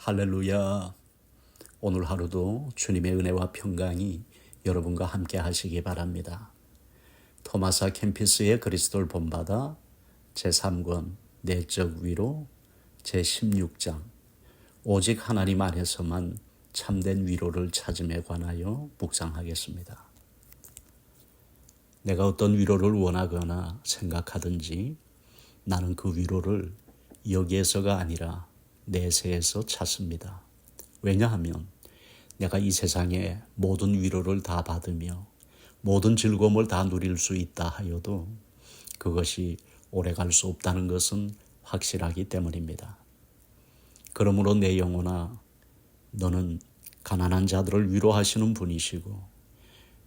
할렐루야. 오늘 하루도 주님의 은혜와 평강이 여러분과 함께 하시기 바랍니다. 토마사 캠피스의 그리스도를 본받아 제3권 내적 위로 제16장 오직 하나님 안에서만 참된 위로를 찾음에 관하여 묵상하겠습니다. 내가 어떤 위로를 원하거나 생각하든지 나는 그 위로를 여기에서가 아니라 내세에서 찾습니다. 왜냐하면 내가 이 세상의 모든 위로를 다 받으며 모든 즐거움을 다 누릴 수 있다 하여도 그것이 오래 갈 수 없다는 것은 확실하기 때문입니다. 그러므로 내 영혼아, 너는 가난한 자들을 위로하시는 분이시고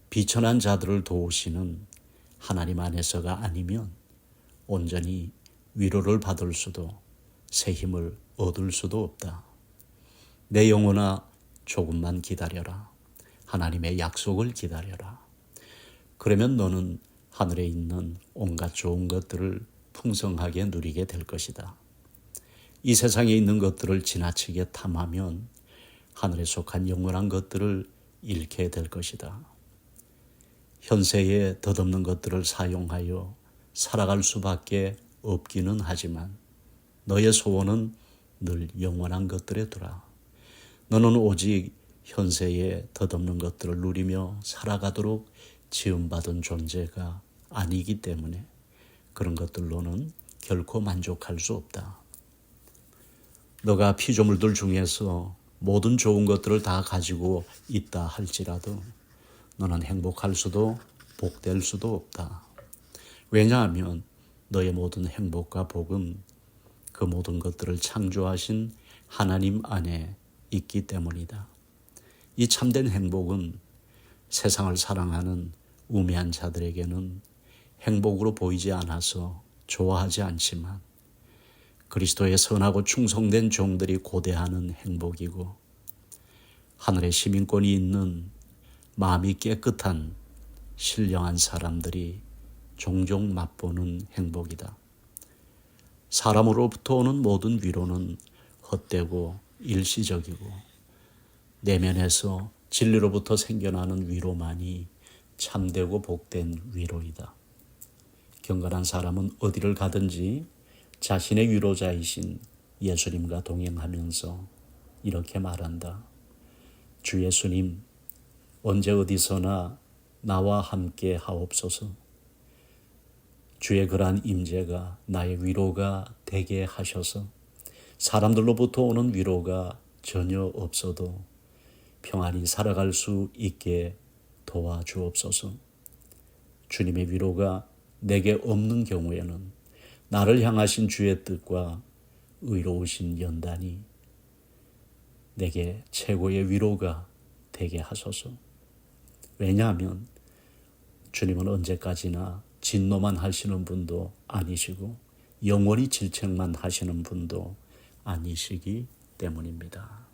비천한 자들을 도우시는 하나님 안에서가 아니면 온전히 위로를 받을 수도 새 힘을 얻을 수도 없다. 내 영혼아 조금만 기다려라. 하나님의 약속을 기다려라. 그러면 너는 하늘에 있는 온갖 좋은 것들을 풍성하게 누리게 될 것이다. 이 세상에 있는 것들을 지나치게 탐하면 하늘에 속한 영원한 것들을 잃게 될 것이다. 현세에 덧없는 것들을 사용하여 살아갈 수밖에 없기는 하지만 너의 소원은 늘 영원한 것들에 두라. 너는 오직 현세에 덧없는 것들을 누리며 살아가도록 지음받은 존재가 아니기 때문에 그런 것들로는 결코 만족할 수 없다. 너가 피조물들 중에서 모든 좋은 것들을 다 가지고 있다 할지라도 너는 행복할 수도 복될 수도 없다. 왜냐하면 너의 모든 행복과 복은 그 모든 것들을 창조하신 하나님 안에 있기 때문이다. 이 참된 행복은 세상을 사랑하는 우매한 자들에게는 행복으로 보이지 않아서 좋아하지 않지만 그리스도의 선하고 충성된 종들이 고대하는 행복이고 하늘의 시민권이 있는 마음이 깨끗한 신령한 사람들이 종종 맛보는 행복이다. 사람으로부터 오는 모든 위로는 헛되고 일시적이고 내면에서 진리로부터 생겨나는 위로만이 참되고 복된 위로이다. 경건한 사람은 어디를 가든지 자신의 위로자이신 예수님과 동행하면서 이렇게 말한다. 주 예수님, 언제 어디서나 나와 함께 하옵소서. 주의 그러한 임재가 나의 위로가 되게 하셔서 사람들로부터 오는 위로가 전혀 없어도 평안히 살아갈 수 있게 도와주옵소서. 주님의 위로가 내게 없는 경우에는 나를 향하신 주의 뜻과 의로우신 연단이 내게 최고의 위로가 되게 하소서. 왜냐하면 주님은 언제까지나 진노만 하시는 분도 아니시고 영원히 질책만 하시는 분도 아니시기 때문입니다.